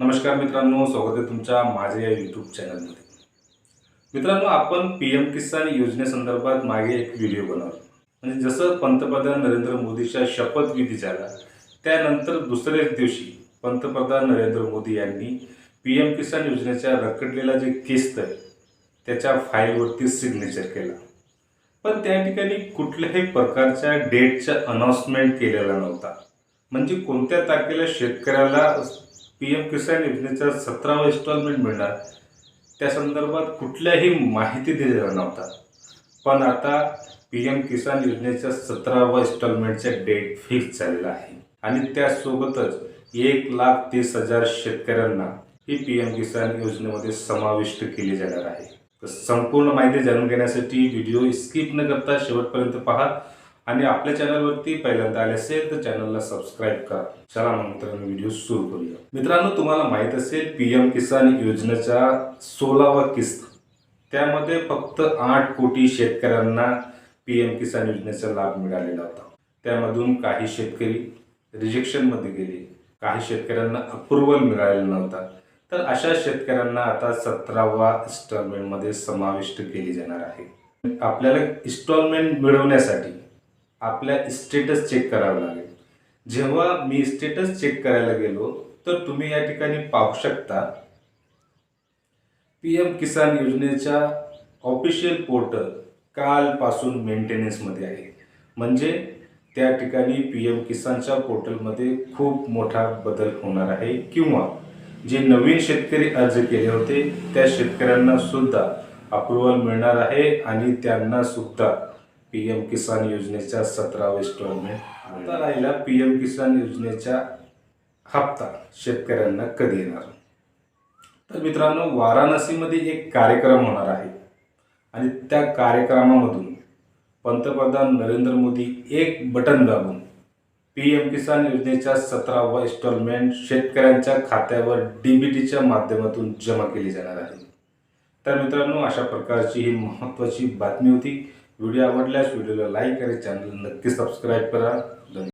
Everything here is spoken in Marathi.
नमस्कार मित्रांनो स्वागत आहे तुमच्या माझ्या या यूट्यूब चॅनलमध्ये मित्रांनो आपण पी एम किसान योजनेसंदर्भात मागे एक व्हिडिओ बनवला म्हणजे जसं पंतप्रधान नरेंद्र मोदीच्या शपथविधी झाला त्यानंतर दुसऱ्याच दिवशी पंतप्रधान नरेंद्र मोदी यांनी पी एम किसान योजनेच्या रखडलेला जे किस्त आहे त्याच्या फाईलवरती सिग्नेचर केला. पण त्या ठिकाणी कुठल्याही प्रकारच्या डेटचा अनाऊन्समेंट केलेला नव्हता. म्हणजे कोणत्या तारखेला शेतकऱ्याला पी एम किसान योजनेचा सतरावा इन्स्टॉलमेंट मिळणार. त्या संदर्भात कुठल्याही माहिती दिलेला नव्हता. पण आता पी एम किसान योजनेच्या सतरावा इन्स्टॉलमेंटचा डेट फिक्स झालेला आहे. आणि त्यासोबतच एक लाख तीस हजार शेतकऱ्यांना ही पी एम किसान योजनेमध्ये समाविष्ट केली जाणार आहे. तर संपूर्ण माहिती जाणून घेण्यासाठी व्हिडिओ स्किप न करता शेवटपर्यंत पहा. आणि आपल्या चॅनलवरती पहिल्यांदा आले असेल तर चॅनलला सबस्क्राईब करा. चला मग मित्रांनो व्हिडिओ सुरू करूया. मित्रांनो तुम्हाला माहीत असेल पी एम किसान योजनेचा सोळावा किस्त. त्यामध्ये फक्त आठ कोटी शेतकऱ्यांना पी एम किसान योजनेचा लाभ मिळालेला होता. त्यामधून काही शेतकरी रिजेक्शनमध्ये गेले. काही शेतकऱ्यांना अप्रुव्हल मिळालेला नव्हता. तर अशा शेतकऱ्यांना आता सतरावा इन्स्टॉलमेंटमध्ये समाविष्ट केली जाणार आहे. आपल्याला इन्स्टॉलमेंट मिळवण्यासाठी आपल्या स्टेटस चेक करावं लागेल. जेव्हा मी स्टेटस चेक करायला गेलो तर तुम्ही या ठिकाणी पाहू शकता पी एम किसान योजनेच्या ऑफिशियल पोर्टल कालपासून मेंटेनन्समध्ये आहे. म्हणजे त्या ठिकाणी पी एम किसानच्या पोर्टलमध्ये खूप मोठा बदल होणार आहे. किंवा जे नवीन शेतकरी अर्ज केले होते त्या शेतकऱ्यांना सुद्धा अप्रुव्हल मिळणार आहे आणि त्यांना सुद्धा पी एम किसान योजनेच्या सतरावा इन्स्टॉलमेंट आता राहिला पी एम किसान योजनेचा हप्ता शेतकऱ्यांना कधी येणार? तर मित्रांनो वाराणसीमध्ये एक कार्यक्रम होणार आहे. आणि त्या कार्यक्रमामधून पंतप्रधान नरेंद्र मोदी एक बटन दाबून पी एम किसान योजनेच्या सतरावा इन्स्टॉलमेंट शेतकऱ्यांच्या खात्यावर डी बी टीच्या माध्यमातून जमा केली जाणार आहे. तर मित्रांनो अशा प्रकारची ही महत्त्वाची बातमी होती. व्हिडिओ आवडल्यास व्हिडिओला लाईक आणि चॅनल नक्की सबस्क्राईब करा. धन्यवाद.